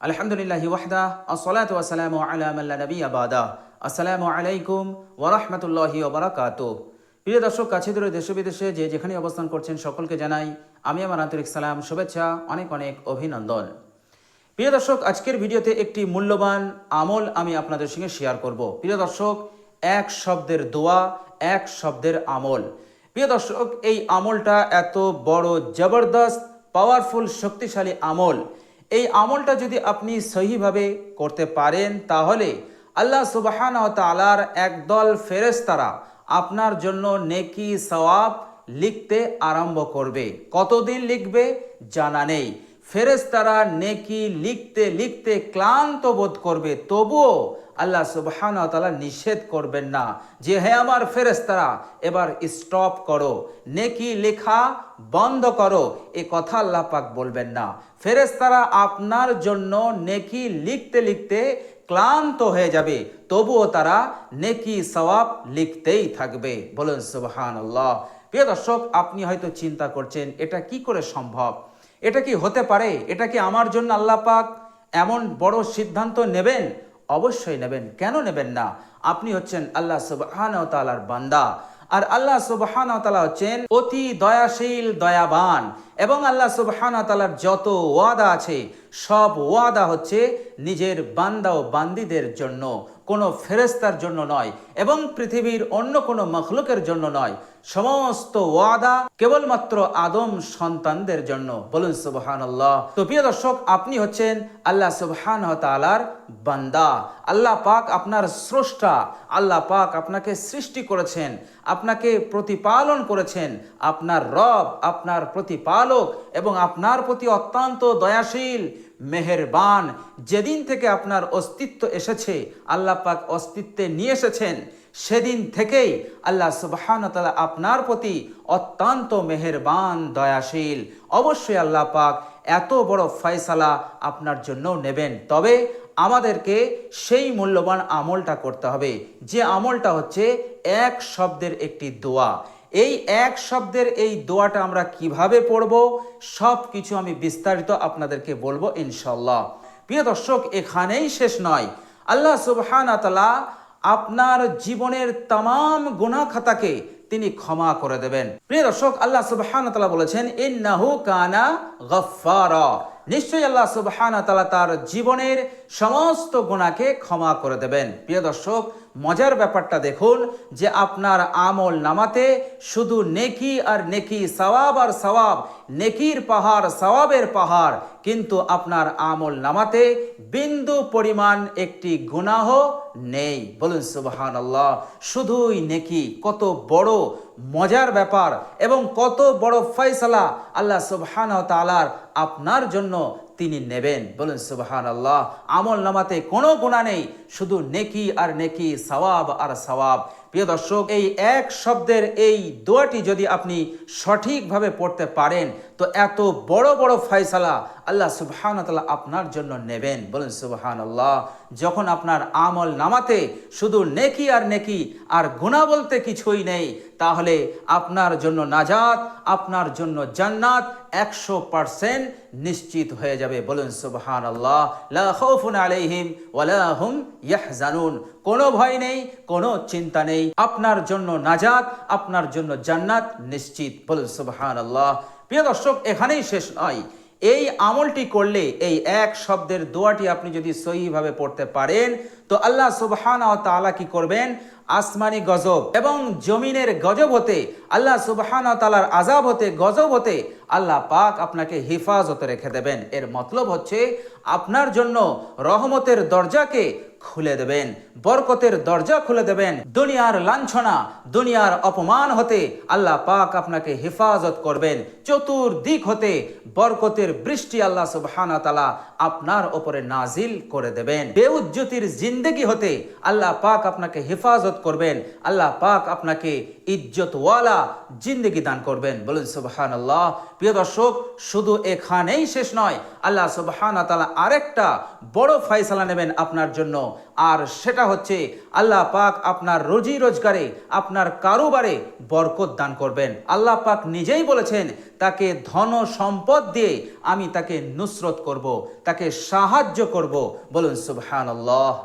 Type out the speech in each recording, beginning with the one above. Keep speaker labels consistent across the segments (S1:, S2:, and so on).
S1: আলহামদুলিল্লাহ ওয়াহদা, আসসালাতু ওয়াসসালামু আলা মান লা নাবিয়্যা বাদা। আসসালামু আলাইকুম ওয়া রাহমাতুল্লাহি ওয়া বারাকাতুহু। প্রিয় দর্শক, কাছে দূরে দেশে বিদেশে যে যেখানে অবস্থান করছেন সকলকে জানাই আমি আমার আন্তরিক সালাম, শুভেচ্ছা, অনেক অনেক অভিনন্দন। প্রিয় দর্শক, আজকের ভিডিওতে একটি মূল্যবান আমল আমি আপনাদের সঙ্গে শেয়ার করব। প্রিয় দর্শক, এক শব্দের দোয়া, এক শব্দের আমল। প্রিয় দর্শক, এই আমলটা এত বড় জবরদস্ত পাওয়ারফুল শক্তিশালী আমল এই আমলটা যদি আপনি সহিভাবে করতে পারেন, তাহলে আল্লাহ সুবাহান তালার একদল ফেরেস্তারা আপনার জন্য নেকি সওয়াব লিখতে আরম্ভ করবে। কতদিন লিখবে? জানা নেই। ফেরেস্তারা নেকি লিখতে লিখতে ক্লান্ত বোধ করবে, তবুও আল্লাহ সুবহান তালা নিষেধ করবেন না যে, হে আমার ফেরেস্তারা এবার স্টপ করো, নেকি লেখা বন্ধ করো। এ কথা আল্লাহ পাক বলবেন না। ফেরেস্তারা আপনার জন্য নেকি লিখতে লিখতে ক্লান্ত হয়ে যাবে, তবুও তারা নেকি সওয়াব লিখতেই থাকবে। বলুন সুবহান আল্লাহ প্রিয় দর্শক, আপনি হয়তো চিন্তা করছেন, এটা কি করে সম্ভব? এটা কি হতে পারে? এটা কি আমার জন্য আল্লাহ পাক এমন বড় সিদ্ধান্ত নেবেন? অবশ্যই নেবেন। কেন নেবেন না? আপনি হচ্ছেন আল্লাহ সুবহান তালার বান্দা। আর আল্লাহ সুবহান তালা হচ্ছেন অতি দয়াশীল, দয়াবান এবং আল্লাহ সুবহান তালার যত ওয়াদা আছে, সব ওয়াদা হচ্ছে নিজের বান্দা ও বান্দিদের জন্য। কোনো ফেরেস্তার জন্য নয় এবং পৃথিবীর অন্য কোনো মখলুকের জন্য নয়। সমস্ত ওয়াদা কেবলমাত্র আদম সন্তানদের জন্য। বলুন সুবহান আল্লাহ তো প্রিয় দর্শক, আপনি হচ্ছেন আল্লাহ সুবহান তালার বান্দা। আল্লাহ পাক আপনার স্রষ্টা। আল্লাহ পাক আপনাকে সৃষ্টি করেছেন, আপনাকে প্রতিপালন করেছেন। আপনার রব, আপনার প্রতিপালক এবং আপনার প্রতি অত্যন্ত দয়াশীল। মেহেরবান। যেদিন থেকে আপনার অস্তিত্ব এসেছে, আল্লাহ পাক অস্তিত্বে নিয়ে এসেছেন, সেদিন থেকেই আল্লাহ সুবহান তালা আপনার প্রতি অত্যন্ত মেহেরবান, দয়াশীল। অবশ্যই আল্লাহ পাক এত বড় ফয়সালা আপনার জন্য নেবেন। তবে আমাদেরকে সেই মূল্যবান আমলটা করতে হবে। যে আমলটা হচ্ছে এক শব্দের একটি দোয়া। এই এক শব্দের এই দোয়াটা আমরা কীভাবে পড়ব? সব কিছু আমি বিস্তারিত আপনাদেরকে বলব ইনশাল্লাহ প্রিয় দর্শক, এখানেই শেষ নয়। আল্লাহ সুবহান তালা আপনার জীবনের তাম গুণা খাতাকে তিনি ক্ষমা করে দেবেন। প্রিয় দর্শক, আল্লাহ সুবহান তালা বলেছেন, ইন্নাহু কানা গফারা নিশ্চয়ই আল্লাহ সুবহান তালা তার জীবনের সমস্ত গুণাকে ক্ষমা করে দেবেন। প্রিয় দর্শক মজার ব্যাপারটা দেখুন যে আপনার আমল নামাতে শুধু নেকি আর নেকি সওয়াব আর সওয়াব নেকির পাহাড়, সওয়াবের পাহাড়, কিন্তু আপনার আমল নামাতে বিন্দু পরিমাণ একটি গুনাহ নেই। বলুন সুবহান আল্লাহ শুধুই নেকি। কত বড় মজার ব্যাপার এবং কত বড় ফয়সালা আল্লাহ সুবহান তালার আপনার জন্য তিনি নেবেন। বলুন সুবহান আল্লাহ আমল নামাতে কোনো গুণা নেই, শুধু নেকি আর নেকি, সওয়াব আর সওয়াব। প্রিয় দর্শক এই এক শব্দের এই দোয়াটি যদি আপনি সঠিকভাবে পড়তে পারেন তো এত বড় বড় ফয়সালা আল্লাহ সুবহান তাল্লাহ আপনার জন্য নেবেন। বলুন সুবহান আল্লাহ যখন আপনার আমল নামাতে শুধু নেকি আর নেকি আর গুণা বলতে কিছুই নেই, তাহলে আপনার জন্য নাজাত, আপনার জন্য জান্নাত একশো পারসেন্ট নিশ্চিত হয়ে যাবে। বলুন সুবহান আল্লাহ লা খাউফুন আলাইহিম ওয়ালা হুম ইয়াহজানুন। কোনো ভয় নেই, কোনো চিন্তা নেই। আপনার জন্য নাজাত, আপনার জন্য জান্নাত নিশ্চিত। বলুন সুবহান আল্লাহ প্রিয় দর্শক, এখানেই শেষ নয়। এই আমলটি করলে এই এক শব্দের দোয়াটি আপনি যদি সহিভাবে পড়তে পারেন, তো আল্লাহ সুবহান তাআলা কি করবেন? আসমানি গজব এবং জমিনের গজব হতে, আল্লাহ সুবহান তালার আজাব হতে, গজব হতে আল্লাহ পাক আপনাকে হেফাজতে রেখে দেবেন। এর মতলব হচ্ছে, আপনার জন্য রহমতের দরজাকে খুলে দেবেন, বরকতের দরজা খুলে দেবেন, দুনিয়ার লাঞ্ছনা, দুনিয়ার অপমান হতে আল্লাহ পাক আপনাকে হেফাজত করবেন। চতুর্দিক হতে বরকতের বৃষ্টি আল্লাহ সুবহানা তালা আপনার ওপরে নাজিল করে দেবেন। বেউজ্জতির জিন্দগি হতে আল্লাহ পাক আপনাকে হেফাজত করবেন। আল্লাহ পাক আপনাকে ইজ্জতওয়ালা জিন্দগি দান করবেন। বলুন সুবহান আল্লাহ প্রিয় দর্শক, শুধু এখানেই শেষ নয়, আল্লাহ সুবহান তালা আরেকটা বড় ফয়সালা নেবেন আপনার জন্য। আর সেটা হচ্ছে আল্লাহ পাক আপনার রোজি রোজগারে, আপনার কারোবারে বরকত দান করবেন। আল্লাহ পাক নিজেই বলেছেন, তাকে ধন সম্পদ দিয়ে আমি তাকে নুসরত করব, তাকে সাহায্য করব। বলুন সুবহান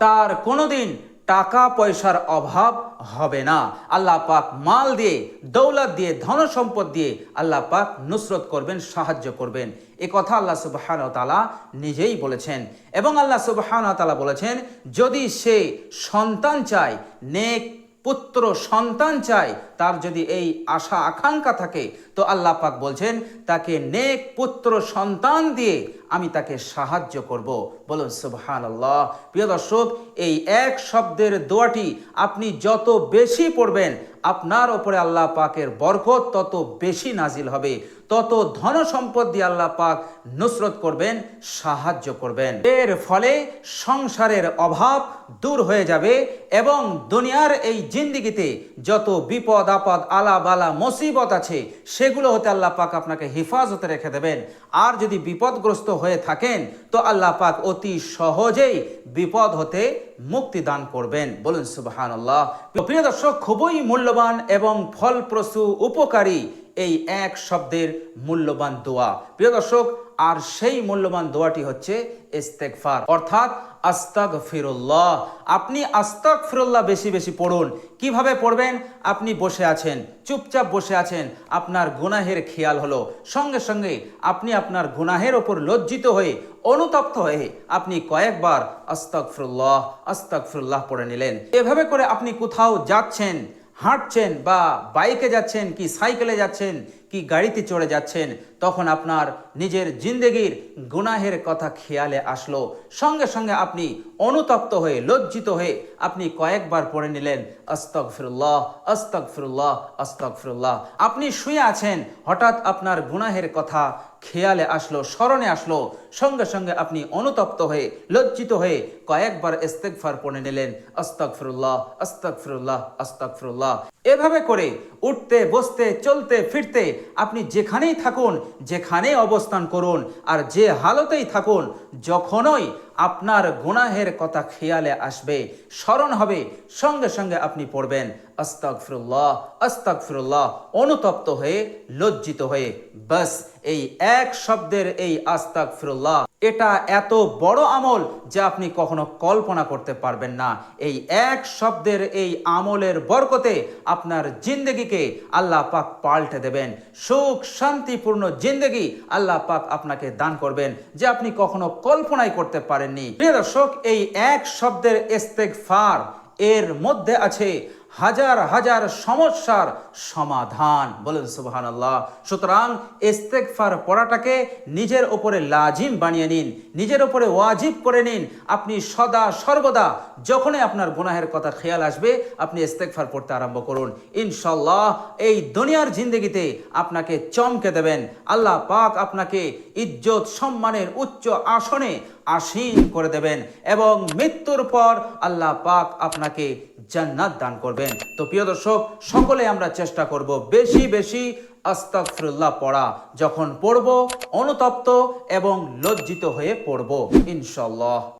S1: তার কোনোদিন টাকা পয়সার অভাব হবে না। আল্লাহ পাক মাল দিয়ে, দৌলত দিয়ে ধন সম্পদ দিয়ে আল্লাহ পাক নুসরত করবেন, সাহায্য করবেন। এ কথা আল্লাহ সুবহান তালা নিজেই বলেছেন। এবং আল্লাহ সুবহান তালা বলেছেন, যদি সে সন্তান চায়, নেক পুত্র সন্তান চায়, তার যদি এই আশা, আকাঙ্ক্ষা থাকে, তো আল্লাহ পাক বলছেন, তাকে নেক পুত্র সন্তান দিয়ে আমি তাকে সাহায্য করব। বলুন সুবহান আল্লাহ প্রিয় দর্শক এই এক শব্দের দোয়াটি আপনি যত বেশি পড়বেন, আপনার ওপরে আল্লাহ পাকের বরকত তত বেশি নাজিল হবে। তত ধন সম্পদ দিয়ে আল্লাহ পাক নুসরত করবেন, সাহায্য করবেন। এর ফলে সংসারের অভাব দূর হয়ে যাবে এবং দুনিয়ার এই জিন্দিগিতে যত বিপদ, আপদ আলা বালা মুসিবত আছে, সেগুলো হতে আল্লাহ পাক আপনাকে হেফাজতে রেখে দেবেন। আর যদি বিপদগ্রস্ত হয়ে থাকেন, তো আল্লাহ পাক অতি সহজেই বিপদ হতে মুক্তি দান করবেন। বলুন সুবাহান আল্লাহ প্রিয় দর্শক খুবই মূল্যবান এবং ফলপ্রসূ উপকারী এই এক শব্দের মূল্যবান দোয়া। প্রিয় দর্শক, আর সেই মূল্যবান দোয়াটি হচ্ছে ইস্তেকফার অর্থাৎ আস্তাক ফিরুল্লাহ আপনি আস্তাক ফিরুল্লাহ বেশি বেশি পড়ুন। কীভাবে পড়বেন? আপনি বসে আছেন, চুপচাপ বসে আছেন, আপনার গুনাহের খেয়াল হলো। সঙ্গে সঙ্গে আপনি আপনার গুনাহের ওপর লজ্জিত হয়ে, অনুতপ্ত হয়ে আপনি কয়েকবার আস্তাক ফিরুল্লাহ আস্তাক ফিরুল্লাহ পড়ে নিলেন। এভাবে করে আপনি কোথাও যাচ্ছেন হাঁটছেন বা বাইকে যাচ্ছেন, কি সাইকেলে যাচ্ছেন, কি গাড়িতে চড়ে যাচ্ছেন, তখন আপনার নিজের জিন্দেগির গুনাহের কথা খেয়ালে আসলো। সঙ্গে সঙ্গে আপনি অনুতপ্ত হয়ে, লজ্জিত হয়ে আপনি কয়েকবার পড়ে নিলেন আস্তক ফিরুল্লাহ আস্তক ফিরুল্লাহ আস্তক ফিরুল্লাহ আপনি শুয়ে আছেন, হঠাৎ আপনার গুনাহের কথা খেয়ালে আসলো, স্মরণে আসলো, সঙ্গে সঙ্গে আপনি অনুতপ্ত হয়ে, লজ্জিত হয়ে কয়েকবার ইস্তেকফার পড়ে নিলেন। আস্তক ফিরুল্লাহ আস্তক ফিরুল্লাহ আস্তক ফিরুল্লাহ এভাবে করে উঠতে, বসতে, চলতে, ফিরতে আপনি যেখানেই থাকুন, যেখানেই অবস্থান করুন, আর যে হালতেই থাকুন, যখনই আপনার গুনাহের কথা খেয়ালে আসবে, স্মরণ হবে, সঙ্গে সঙ্গে আপনি পড়বেন। আস্তাক ফিরুল্লাহ আস্তাক ফিরুল্লাহ অনুতপ্ত হয়ে লজ্জিত হয়ে। বাস, এই এক শব্দের এই আস্তাক ফিরুল্লাহ এটা এত বড় আমল যা আপনি কখনো কল্পনা করতে পারবেন না। এই এক শব্দের এই আমলের বরকতে আপনার জিন্দগিকে আল্লাহ পাক পাল্টে দেবেন। সুখ, শান্তিপূর্ণ জিন্দগি আল্লাহ পাক আপনাকে দান করবেন, যে আপনি কখনো কল্পনাই করতে পারেননি। প্রিয় দর্শক, এই এক শব্দের ইস্তেগফার এর মধ্যে আছে হাজার হাজার সমস্যার সমাধান। বলেন সুবহান আল্লাহ সুতরাং ইস্তেকফার পড়াটাকে নিজের ওপরে লাজিম বানিয়ে নিন, নিজের ওপরে ওয়াজিব করে নিন। আপনি সদা সর্বদা যখনই আপনার গুনাহের কথা খেয়াল আসবে, আপনি ইস্তেকফার পড়তে আরম্ভ করুন। ইনশাল্লাহ এই দুনিয়ার জিন্দগিতে আপনাকে চমকে দেবেন। আল্লাহ পাক আপনাকে ইজ্জত, সম্মানের উচ্চ আসনে আসীন করে দেবেন এবং মৃত্যুর পর আল্লাহ পাক আপনাকে জান্নাত দান করবেন। তো প্রিয় দর্শক, সকলে আমরা চেষ্টা করব বেশি বেশি আস্তাগফিরুল্লাহ পড়া, যখন পড়ব অনুতপ্ত এবং লজ্জিত হয়ে পড়ব ইনশাল্লাহ